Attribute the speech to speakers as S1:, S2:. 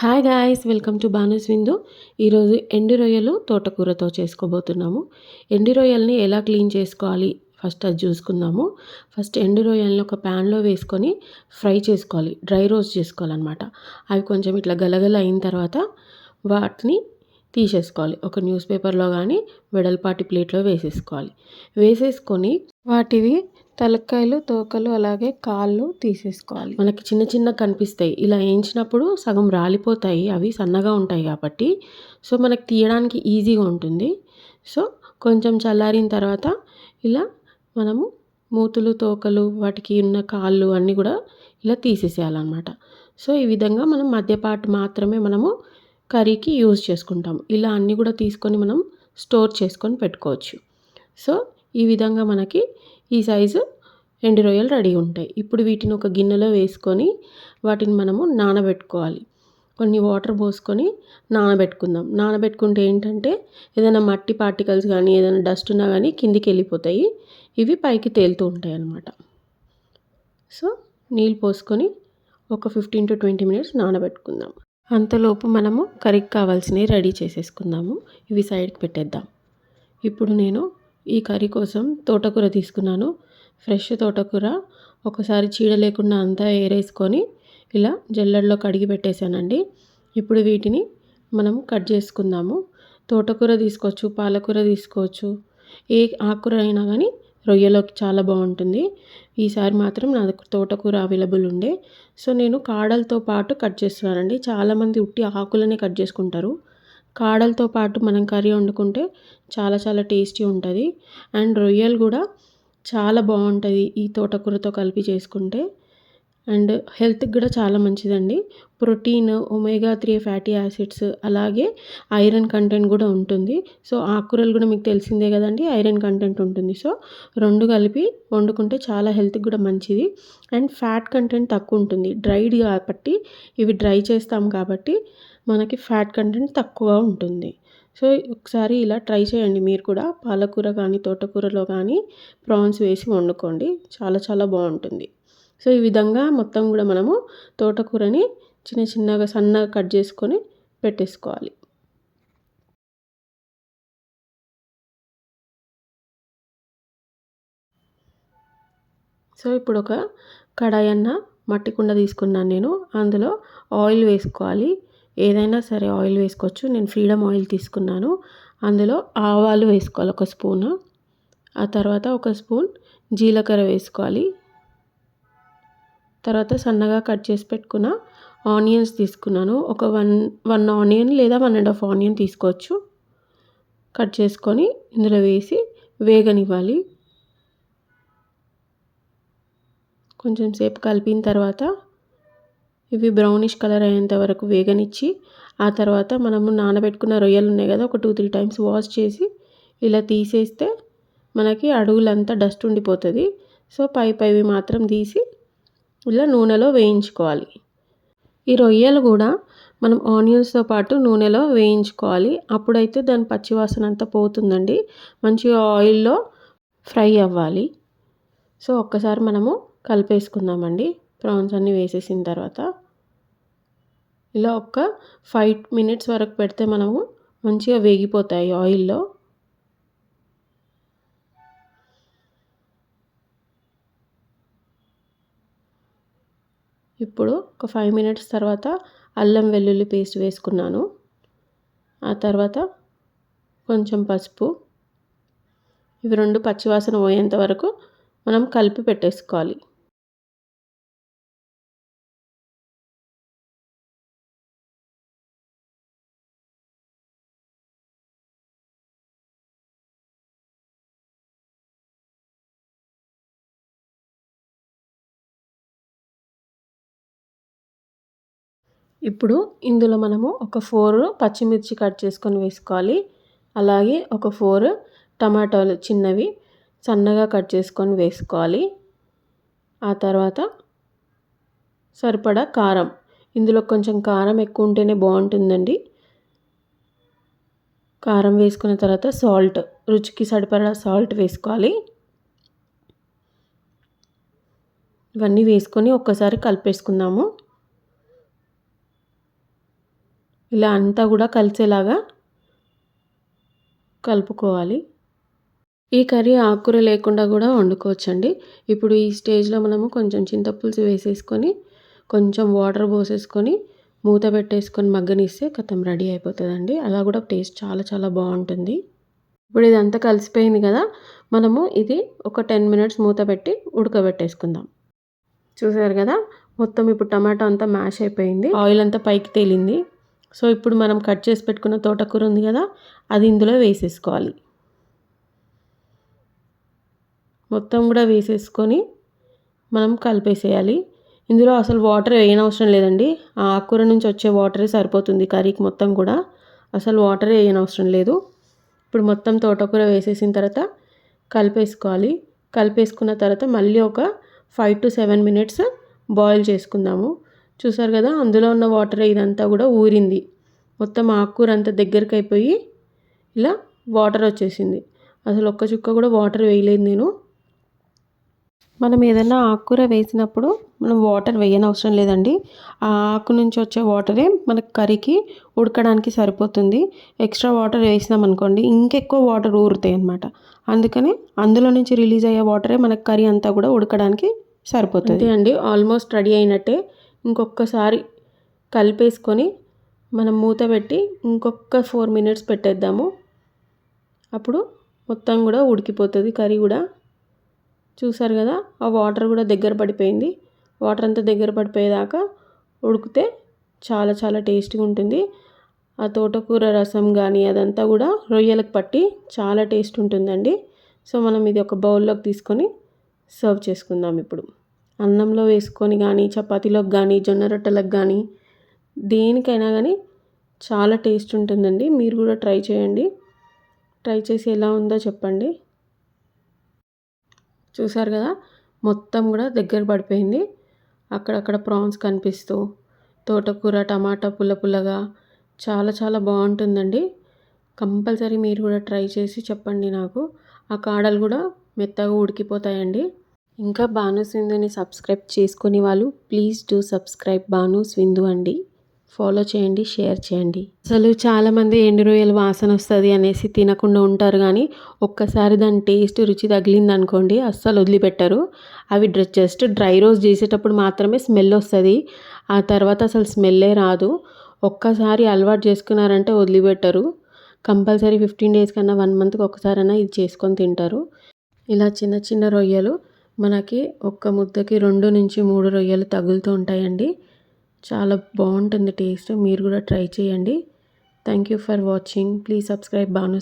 S1: Hi guys welcome to Banu's Vindu ఈరోజు ఎండు రొయ్యలు తోటకూరతో చేసుకోబోతున్నాము. ఎండు రొయ్యల్ని ఎలా క్లీన్ చేసుకోవాలి? ఫస్ట్ అది చూసుకుందాము. ఫస్ట్ ఎండు రొయ్యల్ని ఒక ప్యాన్లో వేసుకొని ఫ్రై చేసుకోవాలి. డ్రై రోస్ట్ చేసుకోవాలన్నమాట. అవి కొంచెం ఇట్లా గలగల అయిన తర్వాత వాటిని తీసేసుకోవాలి. ఒక న్యూస్ పేపర్లో కానీ వెడల్పాటి ప్లేట్లో వేసేసుకోవాలి. వేసేసుకొని వాటివి తలకాయలు తోకలు అలాగే కాళ్ళు తీసేసుకోవాలి. మనకి చిన్న చిన్న కనిపిస్తాయి. ఇలా వేయించినప్పుడు సగం రాలిపోతాయి. అవి సన్నగా ఉంటాయి కాబట్టి. సో మనకి తీయడానికి ఈజీగా ఉంటుంది. సో కొంచెం చల్లారిన తర్వాత ఇలా మనము మూతులు తోకలు వాటికి ఉన్న కాళ్ళు అన్నీ కూడా ఇలా తీసేసేయాలన్నమాట. సో ఈ విధంగా మనం మధ్యపాటు మాత్రమే మనము కర్రీకి యూజ్ చేసుకుంటాం. ఇలా అన్నీ కూడా తీసుకొని మనం స్టోర్ చేసుకొని పెట్టుకోవచ్చు. సో ఈ విధంగా మనకి ఈ సైజు ఎండు రొయ్యలు రెడీ ఉంటాయి. ఇప్పుడు వీటిని ఒక గిన్నెలో వేసుకొని వాటిని మనము నానబెట్టుకోవాలి. కొన్ని వాటర్ పోసుకొని నానబెట్టుకుందాం. నానబెట్టుకుంటే ఏంటంటే ఏదైనా మట్టి పార్టికల్స్ కానీ ఏదైనా డస్ట్ ఉన్నా కానీ కిందికి వెళ్ళిపోతాయి. ఇవి పైకి తేలుతూ ఉంటాయి అన్నమాట. సో నీళ్ళు పోసుకొని ఒక ఫిఫ్టీన్ టు ట్వంటీ మినిట్స్ నానబెట్టుకుందాం. అంతలోపు మనము కర్రీకి కావాల్సినవి రెడీ చేసేసుకుందాము. ఇవి సైడ్కి పెట్టేద్దాం. ఇప్పుడు నేను ఈ కర్రీ కోసం తోటకూర తీసుకున్నాను. ఫ్రెష్ తోటకూర ఒకసారి చీడ లేకుండా అంతా ఏరేసుకొని ఇలా జల్లెడలో కడిగి పెట్టేశానండి. ఇప్పుడు వీటిని మనం కట్ చేసుకుందాము. తోటకూర తీసుకోవచ్చు పాలకూర తీసుకోవచ్చు ఏ ఆకుకూర అయినా కానీ రొయ్యలోకి చాలా బాగుంటుంది. ఈసారి మాత్రం నా తోటకూర అవైలబుల్ ఉండే. సో నేను కాడలతో పాటు కట్ చేస్తున్నానండి. చాలామంది ఉట్టి ఆకులనే కట్ చేసుకుంటారు. కాడలతో పాటు మనం కర్రీ వండుకుంటే చాలా చాలా టేస్టీ ఉంటుంది. అండ్ రొయ్యలు కూడా చాలా బాగుంటుంది ఈ తోటకూరతో కలిపి చేసుకుంటే. అండ్ హెల్త్కి కూడా చాలా మంచిదండి. Protein omega three fatty acids అలాగే ఐరన్ కంటెంట్ కూడా ఉంటుంది. సో ఆకుకూరలు కూడా మీకు తెలిసిందే కదండి ఐరన్ కంటెంట్ ఉంటుంది. సో రెండు కలిపి వండుకుంటే చాలా హెల్త్కి కూడా మంచిది. అండ్ ఫ్యాట్ కంటెంట్ తక్కువ ఉంటుంది. డ్రైడ్ కాబట్టి ఇవి డ్రై చేస్తాం కాబట్టి మనకి ఫ్యాట్ కంటెంట్ తక్కువ ఉంటుంది. సో ఒకసారి ఇలా ట్రై చేయండి. మీరు కూడా పాలకూర కానీ తోటకూరలో కానీ ప్రాన్స్ వేసి వండుకోండి. చాలా చాలా బాగుంటుంది. సో ఈ విధంగా మొత్తం కూడా మనము తోటకూరని చిన్న చిన్నగా సన్నగా కట్ చేసుకొని పెట్టేసుకోవాలి. సో ఇప్పుడు ఒక కడాయి అన్న మట్టి కుండ తీసుకున్నాను నేను. అందులో ఆయిల్ వేసుకోవాలి. ఏదైనా సరే ఆయిల్ వేసుకోవచ్చు. నేను ఫ్రీడమ్ ఆయిల్ తీసుకున్నాను. అందులో ఆవాలు వేసుకోవాలి ఒక స్పూను. ఆ తర్వాత ఒక స్పూన్ జీలకర్ర వేసుకోవాలి. తర్వాత సన్నగా కట్ చేసి పెట్టుకున్న ఆనియన్స్ తీసుకున్నాను. ఒక వన్ వన్ ఆనియన్ లేదా వన్ అండ్ హాఫ్ ఆనియన్ తీసుకోవచ్చు. కట్ చేసుకొని ఇందులో వేసి వేగనివ్వాలి. కొంచెం సేపు కలిపిన తర్వాత ఇవి బ్రౌనిష్ కలర్ అయ్యేంత వరకు వేగనిచ్చి ఆ తర్వాత మనము నానబెట్టుకున్న రొయ్యలు ఉన్నాయి కదా ఒక టూ త్రీ టైమ్స్ వాష్ చేసి ఇలా తీసేస్తే మనకి అడుగులంతా డస్ట్ ఉండిపోతుంది. సో పై పైవి మాత్రం తీసి ఇలా నూనెలో వేయించుకోవాలి. ఈ రొయ్యలు కూడా మనం ఆనియన్స్తో పాటు నూనెలో వేయించుకోవాలి. అప్పుడైతే దాని పచ్చివాసన అంతా పోతుందండి. మంచిగా ఆయిల్లో ఫ్రై అవ్వాలి. సో ఒక్కసారి మనము కలిపేసుకుందామండి. ప్రాన్స్ అన్నీ వేసేసిన తర్వాత. ఇలా ఒక ఫైవ్ మినిట్స్ వరకు పెడితే మనము మంచిగా వేగిపోతాయి ఆయిల్లో ఇప్పుడు ఒక ఫైవ్ మినిట్స్ తర్వాత అల్లం వెల్లుల్లి పేస్ట్ వేసుకున్నాను. ఆ తర్వాత కొంచెం పసుపు. ఇవి రెండు పచ్చివాసన పోయేంత వరకు మనం కలిపి పెట్టేసుకోవాలి. ఇప్పుడు ఇందులో మనము ఒక ఫోర్ పచ్చిమిర్చి కట్ చేసుకొని వేసుకోవాలి. అలాగే ఒక ఫోర్ టమాటాలు చిన్నవి సన్నగా కట్ చేసుకొని వేసుకోవాలి. ఆ తర్వాత సరిపడా కారం. ఇందులో కొంచెం కారం ఎక్కువ ఉంటేనే బాగుంటుందండి. కారం వేసుకున్న తర్వాత సాల్ట్ రుచికి సరిపడా సాల్ట్ వేసుకోవాలి. ఇవన్నీ వేసుకొని ఒక్కసారి కలిపేసుకుందాము. ఇలా అంతా కూడా కలిసేలాగా కలుపుకోవాలి. ఈ కర్రీ ఆకుకూర లేకుండా కూడా వండుకోవచ్చండి. ఇప్పుడు ఈ స్టేజ్లో మనము కొంచెం చింతపులుసు వేసేసుకొని కొంచెం వాటర్ పోసేసుకొని మూత పెట్టేసుకొని మగ్గనిస్తే కథం రెడీ అయిపోతుందండి. అలా కూడా టేస్ట్ చాలా చాలా బాగుంటుంది. ఇప్పుడు ఇదంతా కలిసిపోయింది కదా మనము ఇది ఒక టెన్ మినిట్స్ మూత పెట్టి ఉడకబెట్టేసుకుందాం. చూసారు కదా మొత్తం ఇప్పుడు టమాటో అంతా మ్యాష్ అయిపోయింది. ఆయిల్ అంతా పైకి తేలింది. సో ఇప్పుడు మనం కట్ చేసి పెట్టుకున్న తోటకూర ఉంది కదా అది ఇందులో వేసేసుకోవాలి. మొత్తం కూడా వేసేసుకొని మనం కలిపేసేయాలి. ఇందులో అసలు వాటర్ వేయనవసరం లేదండి. ఆ ఆకుకూర నుంచి వచ్చే వాటరే సరిపోతుంది కర్రీకి మొత్తం కూడా. అసలు వాటర్ వేయనవసరం లేదు. ఇప్పుడు మొత్తం తోటకూర వేసేసిన తర్వాత కలిపేసుకోవాలి. కలిపేసుకున్న తర్వాత మళ్ళీ ఒక five to seven minutes boil చేసుకుందాము. చూసారు కదా అందులో ఉన్న వాటర్ ఇదంతా కూడా ఊరింది. మొత్తం ఆకుకూర అంతా దగ్గరికి అయిపోయి ఇలా వాటర్ వచ్చేసింది. అసలు ఒక్క చుక్క కూడా వాటర్ వేయలేదు నేను. మనం ఏదైనా ఆకుకూర వేసినప్పుడు మనం వాటర్ వేయనవసరం లేదండి. ఆ ఆకు నుంచి వచ్చే వాటరే మనకు కర్రీకి ఉడకడానికి సరిపోతుంది. ఎక్స్ట్రా వాటర్ వేసినాం అనుకోండి ఇంకెక్కువ వాటర్ ఊరుతాయి అనమాట అందుకని అందులో నుంచి రిలీజ్ అయ్యే వాటరే మనకు కర్రీ అంతా కూడా ఉడకడానికి సరిపోతుంది. అండి. ఆల్మోస్ట్ రెడీ అయినట్టే. ఇంకొకసారి కలిపేసుకొని మనం మూత పెట్టి ఇంకొక ఫోర్ మినిట్స్ పెట్టేద్దాము. అప్పుడు మొత్తం కూడా ఉడికిపోతుంది కర్రీ కూడా. చూసారు కదా ఆ వాటర్ కూడా దగ్గర పడిపోయింది. వాటర్ అంతా దగ్గర పడిపోయేదాకా ఉడికితే చాలా చాలా టేస్టీగా ఉంటుంది. ఆ తోటకూర రసం కానీ అదంతా కూడా రొయ్యలకు పట్టి చాలా టేస్ట్ ఉంటుందండి. సో మనం ఇది ఒక బౌల్లోకి తీసుకొని సర్వ్ చేసుకుందాం ఇప్పుడు. అన్నంలో వేసుకొని కానీ చపాతీలోకి కానీ జొన్న రొట్టెలకు కానీ దేనికైనా కానీ చాలా టేస్ట్ ఉంటుందండి. మీరు కూడా ట్రై చేయండి. ట్రై చేసి ఎలా ఉందో చెప్పండి. చూసారు కదా? మొత్తం కూడా దగ్గర పడిపోయింది. అక్కడక్కడ ప్రాన్స్ కనిపిస్తూ తోటకూర టమాటా పుల్ల పుల్లగా చాలా చాలా బాగుంటుందండి. కంపల్సరీ మీరు కూడా ట్రై చేసి చెప్పండి నాకు. ఆ కాడలు కూడా మెత్తగా ఉడికిపోతాయండి. ఇంకా భాను సింధుని సబ్స్క్రైబ్ చేసుకునే వాళ్ళు ప్లీజ్ డూ సబ్స్క్రైబ్ భాను అండి. ఫాలో చేయండి షేర్ చేయండి. అసలు చాలామంది ఎండు రొయ్యలు వాసన వస్తుంది అనేసి తినకుండా ఉంటారు కానీ ఒక్కసారి దాని టేస్ట్ రుచి తగిలింది అనుకోండి అస్సలు వదిలిపెట్టరు. అవి జస్ట్ డ్రై రోస్ట్ చేసేటప్పుడు మాత్రమే స్మెల్ వస్తుంది. ఆ తర్వాత అసలు స్మెల్లే రాదు. ఒక్కసారి అలవాటు చేసుకున్నారంటే వదిలిపెట్టరు. కంపల్సరీ ఫిఫ్టీన్ డేస్ కన్నా వన్ మంత్కి ఒకసారైనా ఇది చేసుకొని తింటారు. ఇలా చిన్న చిన్న రొయ్యలు మనకి ఒక్క ముద్దకి రెండు నుంచి మూడు రొయ్యలు తగులుతూ ఉంటాయండి. చాలా బాగుంటుంది టేస్ట్. మీరు కూడా ట్రై చేయండి. Thank you for watching please subscribe Bhanu